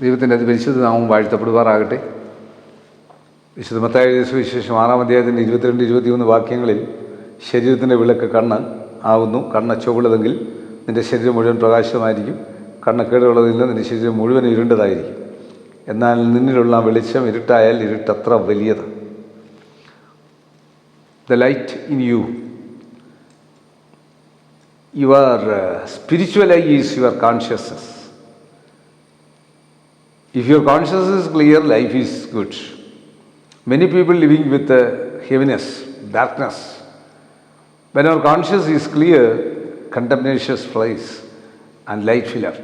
ദൈവത്തിന്റെ അതിപരിശുദ്ധ നാമം വാഴ്ത്തപ്പെടുവാറാകട്ടെ വിശുദ്ധ മത്തായ സുവിശേഷം ആറാം അധ്യായത്തിന്റെ ഇരുപത്തിരണ്ട് ഇരുപത്തിമൂന്ന് വാക്യങ്ങളിൽ ശരീരത്തിന്റെ വിളക്ക് കണ്ണ് ആവുന്നു. കണ്ണ് ചുവളതെങ്കിൽ നിന്റെ ശരീരം മുഴുവൻ പ്രകാശമായിരിക്കും. കണ്ണ് കേടുള്ളതില്ല നിന്റെ ശരീരം മുഴുവൻ ഇരുണ്ടതായിരിക്കും. എന്നാൽ നിന്നിലുള്ള വെളിച്ചം ഇരുട്ടായാൽ ഇരുട്ടത്ര വലിയത്. The light in you your is your consciousness If your consciousness is clear, life is good. Many people living with uh, heaviness, darkness. When our conscience is clear, condemnation flies and light fill up.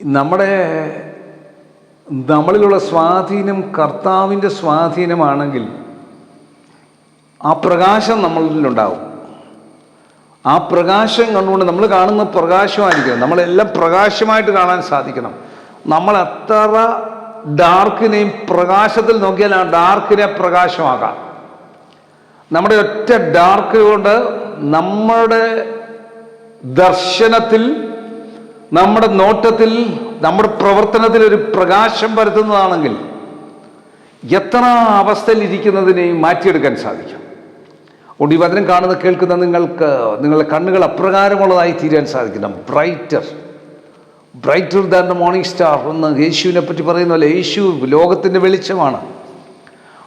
നമ്മുടെ നമ്മളിലുള്ള സ്വാധീനം കർത്താവിന്റെ സ്വാധീനമാണെങ്കിൽ ആ പ്രകാശം നമ്മളിലുണ്ടാവും ആ പ്രകാശം കണ്ടുകൊണ്ട് നമ്മൾ കാണുന്ന പ്രകാശമായിരിക്കണം നമ്മളെല്ലാം പ്രകാശമായിട്ട് കാണാൻ സാധിക്കണം നമ്മൾ എത്ര ഡാർക്കിനെയും പ്രകാശത്തിൽ നോക്കിയാൽ ആ ഡാർക്കിനെ പ്രകാശമാക്കാം നമ്മുടെ ഒറ്റ ഡാർക്ക് കൊണ്ട് നമ്മുടെ ദർശനത്തിൽ നമ്മുടെ നോട്ടത്തിൽ നമ്മുടെ പ്രവർത്തനത്തിൽ ഒരു പ്രകാശം വരുത്തുന്നതാണെങ്കിൽ എത്ര അവസ്ഥയിൽ ഇരിക്കുന്നതിനെയും മാറ്റിയെടുക്കാൻ സാധിക്കും. അതുകൊണ്ട് ഈ വചനം കാണുന്ന കേൾക്കുന്ന നിങ്ങൾക്ക് നിങ്ങളുടെ കണ്ണുകൾ അപ്രകാരമുള്ളതായി തീരാൻ സാധിക്കണം brighter. Brighter than the morning star എന്ന് യേശുവിനെ പറ്റി പറയുന്ന പോലെ യേശു ലോകത്തിന്റെ വെളിച്ചമാണ്.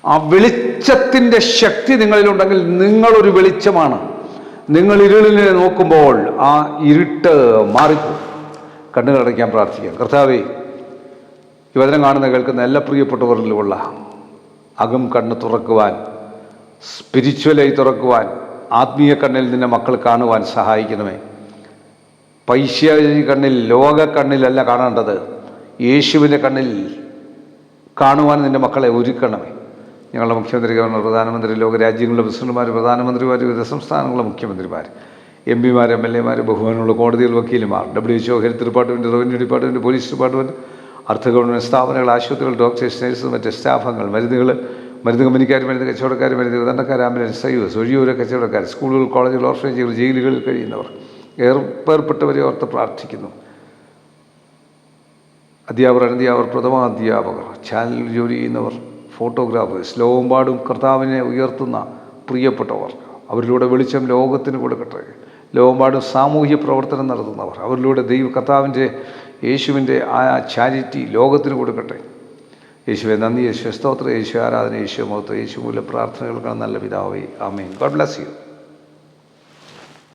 ആ വെളിച്ചത്തിന്റെ ശക്തി നിങ്ങളിലുണ്ടെങ്കിൽ നിങ്ങളൊരു വെളിച്ചമാണ്. നിങ്ങൾ ഇരുളിനെ നോക്കുമ്പോൾ ആ ഇരുട്ട് മാറിപ്പോകും. കണ്ണുകളടയ്ക്കാൻ പ്രാർത്ഥിക്കാം. കർത്താവേ ഈ വചനം കാണുന്ന കേൾക്കുന്ന എല്ലാ പ്രിയപ്പെട്ടവരിലുമുള്ള അകം കണ്ണ് തുറക്കുവാൻ സ്പിരിച്വലായി തുറക്കുവാൻ ആത്മീയ കണ്ണിൽ നിന്നെ മക്കൾ കാണുവാൻ സഹായിക്കണമേ. പൈശാചി കണ്ണിൽ ലോക കണ്ണിലല്ല കാണേണ്ടത്. യേശുവിന്റെ കണ്ണിൽ കാണുവാൻ നിന്റെ മക്കളെ ഒരുക്കണമേ. ഞങ്ങളുടെ മുഖ്യമന്ത്രി ഗവർണർ പ്രധാനമന്ത്രി ലോകരാജ്യങ്ങളുടെ പ്രസിഡന്റുമാർ പ്രധാനമന്ത്രിമാർ വിവിധ സംസ്ഥാനങ്ങളുടെ മുഖ്യമന്ത്രിമാർ എം പിമാർ എം എൽ എമാർ ബഹുമാനമുള്ള കോടതികൾ വക്കീലുമാർ W H O health department revenue department police department അർദ്ധ ഗവൺമെന്റ് സ്ഥാപനങ്ങൾ ആശുപത്രികൾ ഡോക്ടേഴ്സ് നേഴ്സ് മറ്റ് സ്റ്റാഫുകൾ മരുന്നുകൾ മരുന്ന് കമ്പനിക്കാർ മരുന്ന് കച്ചവടക്കാർ മരുന്ന് വിതരണക്കാർ ആംബുലൻസ് സൈവസ് ഒഴിയൂര കച്ചവടക്കാർ സ്കൂളുകൾ കോളേജുകൾ ഓർഫനേജുകൾ ജയിലുകളിൽ കഴിയുന്നവർ. ഏർപ്പേർപ്പെട്ടവരെ ഓർത്ത് പ്രാർത്ഥിക്കുന്നു. അധ്യാപകർ അനധ്യാപകർ പ്രഥമാധ്യാപകർ ചാനൽ ജോലി ചെയ്യുന്നവർ ഫോട്ടോഗ്രാഫേഴ്സ് ലോകമ്പാടും കർത്താവിനെ ഉയർത്തുന്ന പ്രിയപ്പെട്ടവർ അവരിലൂടെ വെളിച്ചം ലോകത്തിന് കൊടുക്കട്ടെ. ലോകമ്പാടും സാമൂഹ്യ പ്രവർത്തനം നടത്തുന്നവർ അവരിലൂടെ ദൈവ കർത്താവിന്റെ യേശുവിന്റെ ആ ചാരിറ്റി ലോകത്തിന് കൊടുക്കട്ടെ. യേശുവെ നന്ദി യേശു സ്തോത്ര യേശു ആരാധന യേശു മുഖത്ത് യേശു മൂല പ്രാർത്ഥനകൾക്കാണ് നല്ല പിതാവേ. ആമേൻ. God bless you